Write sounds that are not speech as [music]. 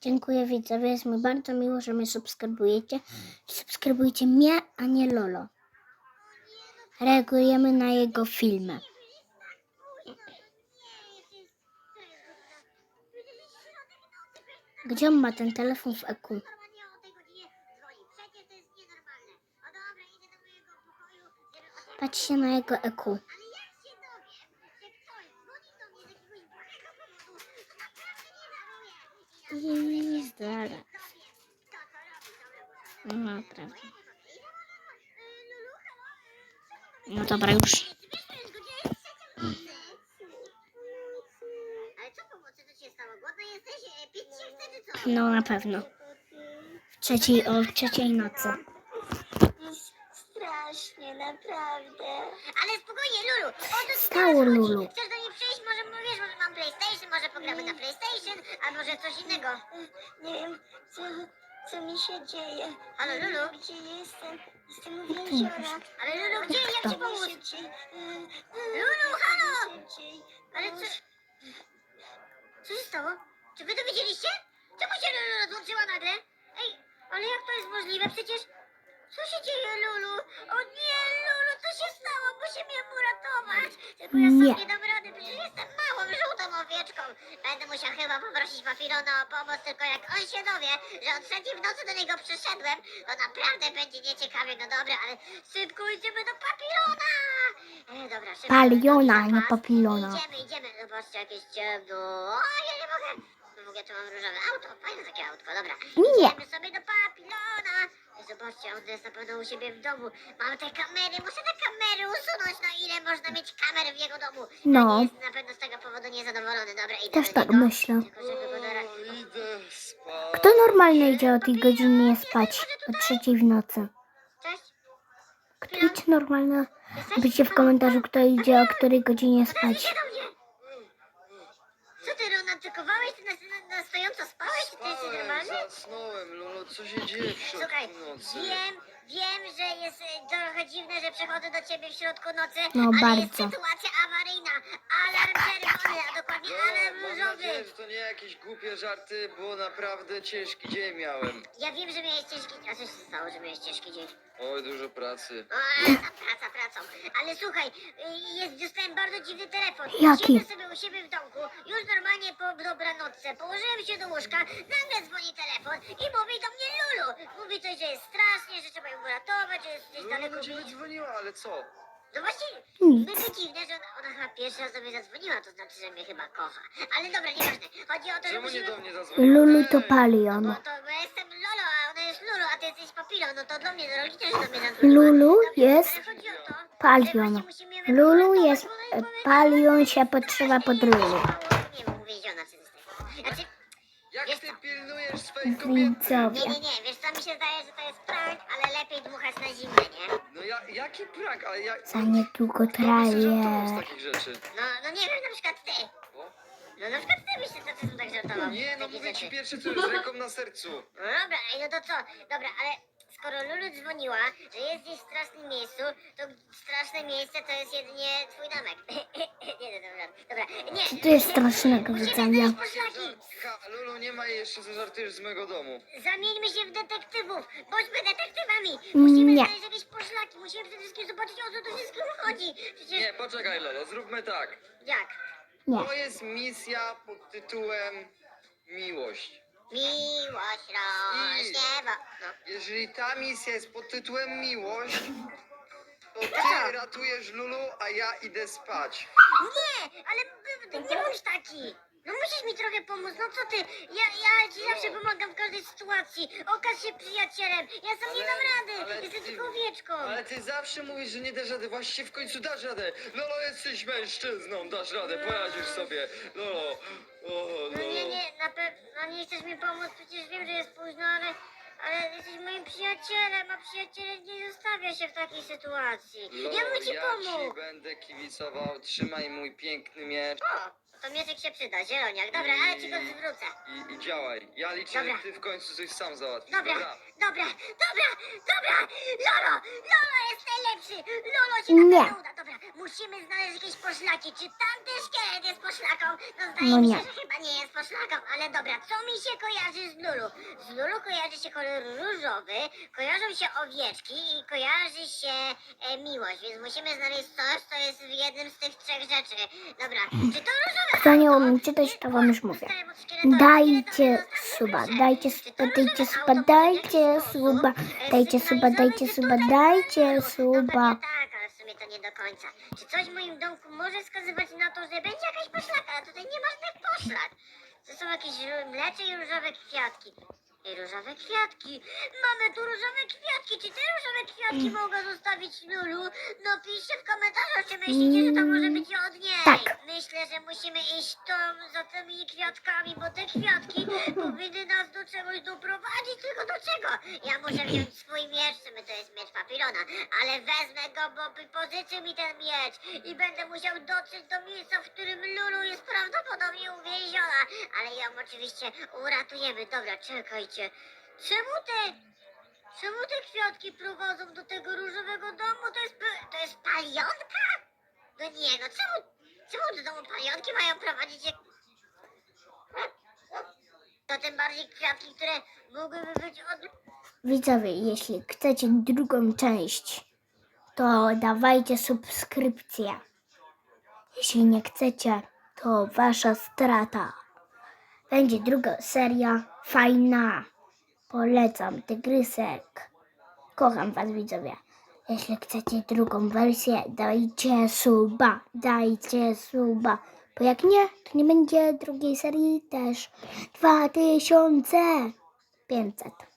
Dziękuję widzowie, jest mi bardzo miło, że mnie subskrybujecie. Subskrybujcie mnie, a nie Lolo. Reagujemy na jego filmy. Gdzie on ma ten telefon w EQ? Nie o tej godzinie jesteś? E, Pić się chce, czy co? No na pewno. W trzeciej, o trzeciej nocy. Strasznie, naprawdę. Ale spokojnie, Lulu. Stało? Lulu. Chcesz do niej przyjść? Może, wiesz, może mam Pogramy na PlayStation, a może coś innego. Nie wiem, co, co mi się dzieje. Halo, Nie wiem, Lulu? Gdzie jestem? Jestem uwięziona. Ale Lulu, gdzie? Jak ci pomóc? Lulu, halo! Ale co... Co się stało? Czy wy to widzieliście? Czemu się Lulu rozłączyła nagle? Ej, ale jak to jest możliwe? Przecież... Co się dzieje, Lulu? O nie, Lulu, co się stało? Musimy ją uratować. Tylko ja sam Nie. nie dam rady, przecież jestem małą, żółtą owieczką. Będę musiał chyba poprosić papilona o pomoc, tylko jak on się dowie, że o trzeciej w nocy do niego przyszedłem, to naprawdę będzie nieciekawie. No dobra, ale szybko idziemy do papilona. E, dobra, szybko. Paliona, nie papilona. Idziemy, idziemy. Zobaczcie, jakieś ciemno. O, ja nie mogę. No mogę, to mam różowe auto. Fajne takie autko, dobra. Nie. Idziemy sobie do papilona. Zobaczcie, on jest na pewno u siebie w domu. Mam te kamery, muszę te kamery usunąć. No ile można mieć kamer w jego domu? No. Jest na pewno z tego powodu niezadowolony. Dobra, idę Też do tak niego. myślę. Tylko żeby go do ra- O, idę spać. Kto normalnie idzie o tej godzinie spać? O trzeciej w nocy. Cześć. Kto idzie normalnie? Napiszcie w komentarzu, kto idzie o której godzinie spać. Idzie do mnie. Co ty romantyzowałeś? Ty na, na, na stojąco spałeś? Czy ty jesteś Spałem, normalny? zasnąłem, Lolo, co się dzieje w środku Słuchaj, nocy? wiem, wiem, że jest e, trochę dziwne, że przychodzę do ciebie w środku nocy, No, ale jest bardzo. sytuacja awaryjna. Alarm czerwony, a dokładnie alarm No, mam nadzieję, różowy. że to nie jakieś głupie żarty, bo naprawdę ciężki dzień miałem. Ja wiem, że miałeś ciężki... A co się stało, że miałeś ciężki dzień? Oj, dużo pracy. O, ta praca pracą. Ale słuchaj, y, jest, dostałem bardzo dziwny telefon. Jaki? Siedzę sobie u siebie w domku, już normalnie po dobranocce, położyłem się do łóżka, nagle dzwoni telefon i mówi do mnie Lulu. Mówi coś, że jest strasznie, że trzeba ją uratować, że jest gdzieś daleko ciebie gdzieś. dzwoniła, ale co? No właśnie, Nic. mega dziwne, że ona, ona chyba pierwszy raz do mnie zadzwoniła, to znaczy, że mnie chyba kocha. Ale dobra, nieważne. Chodzi o to, że Czemu nie musimy... do mnie zadzwoniła? Lulu to palion. to bo ja jestem Lolo, a ona jest Lulu, a ty jesteś Papilą, no to do mnie, do Loli też do mnie zadzwoniła. Lulu jest ale chodzi o to, że palion. Lulu jest palion się podszywa pod Lulu. Jak ty co? pilnujesz swojej kobiety? Widzowie. nie, nie, nie, wiesz co mi się zdaje, że to jest prank, ale lepiej dmuchać na zimne, nie? No ja, jaki prank, ale jak... Za niedługo żartował z traje. takich rzeczy? No, no nie wiem, na przykład ty. O? No na przykład ty byś się czasem tak żartował. Nie, no takie mówię ci rzeczy. pierwsze co z ręką na sercu. No dobra, ej, no to co? Dobra, ale skoro Lulu dzwoniła, że jest gdzieś w strasznym miejscu, to straszne miejsce to jest jedynie twój domek. [laughs] nie, no dobra, dobra. Nie. Co tu jest strasznego Musimy widzenia? znaleźć poszlaki. Ha, Lulu, nie ma jej jeszcze, co żartujesz z mojego domu. Zamieńmy się w detektywów. Bądźmy detektywami. Musimy Nie. znaleźć jakieś poszlaki. Musimy przede wszystkim zobaczyć, o co tu wszystkim chodzi. Przecież... Nie, poczekaj Lolo, zróbmy tak. Jak? Nie. To jest misja pod tytułem Miłość. Miłość. No. Jeżeli ta misja jest pod tytułem Miłość, to ty ratujesz Lulu, a ja idę spać. Nie, ale b- b- nie bądź taki. No musisz mi trochę pomóc, no co ty? Ja, ja ci zawsze No. pomagam w każdej sytuacji. Okaż się przyjacielem. Ja sam nie Ale- dam rady. ale Jestem ty- tylko owieczką. Ale ty zawsze mówisz, że nie dasz rady, właściwie w końcu dasz radę. Lolo, jesteś mężczyzną, dasz radę, poradzisz sobie. Lolo, o, No nie, Lolo. nie, na pewno nie chcesz mi pomóc, przecież wiem, że jest późno, ale, ale jesteś moim przyjacielem, a przyjaciele nie zostawia się w takiej sytuacji. Lolo, ja bym ci ja pomógł. ci będę kibicował, trzymaj mój piękny miecz. O, To mieczek się przyda, zieloniak. Dobra, ale ci go zwrócę. I, I działaj. Ja liczę, Dobra. że ty w końcu coś sam załatwisz. Dobra, Dobra. dobra, dobra, dobra! Lolo! Lolo jest najlepszy! Lolo ci Nie. na pewno uda! Musimy znaleźć jakieś poszlaki. Czy tamten szkielet jest poszlaką? No zdaje No mi nie. się, że chyba nie jest poszlaką, ale dobra, co mi się kojarzy z Lulu? Z Lulu kojarzy się kolor różowy, kojarzą się owieczki i kojarzy się e, miłość, więc musimy znaleźć coś, co jest w jednym z tych trzech rzeczy. Dobra, czy to różowe Kto nie auto umie czytać, to wam już mówię. dostałem od szkieletowa? Dajcie Szkieletowy suba, zostawił dajcie klucze. Czy suba, dajcie różowe suba, auto dajcie jakiś sposób, suba, e, dajcie suba, dajcie suba, dajcie No suba. tak, to nie do końca. Czy coś w moim domku może wskazywać na to, że będzie jakaś poszlaka, a tutaj nie ma żadnych poszlak. To są jakieś mlecze i różowe kwiatki. I różowe kwiatki. Mamy tu różowe kwiatki. Czy te różowe kwiatki mogę zostawić Lulu? Napiszcie w komentarzach, czy myślicie, że to może być od niej. Tak. Myślę, że musimy iść tam za tymi kwiatkami, bo te kwiatki [laughs] powinny do czegoś doprowadzić, tylko do czego? Ja muszę wziąć swój miecz, sumie to jest miecz papilona, ale wezmę go, bo pożyczy mi ten miecz i będę musiał dotrzeć do miejsca, w którym Lulu jest prawdopodobnie uwięziona, ale ją oczywiście uratujemy. Dobra, czekajcie. Czemu te... Czemu te kwiatki prowadzą do tego różowego domu? To jest... to jest palionka? No nie, no czemu... Czemu do domu palionki mają prowadzić jak... To tym bardziej kwiatki, które mogłyby być od... Widzowie, jeśli chcecie drugą część, to dawajcie subskrypcję. Jeśli nie chcecie, to wasza strata. Będzie druga seria, fajna. Polecam, tygrysek. Kocham was widzowie. Jeśli chcecie drugą wersję, dajcie suba, dajcie suba. Bo jak nie, to nie będzie drugiej serii też. 2500.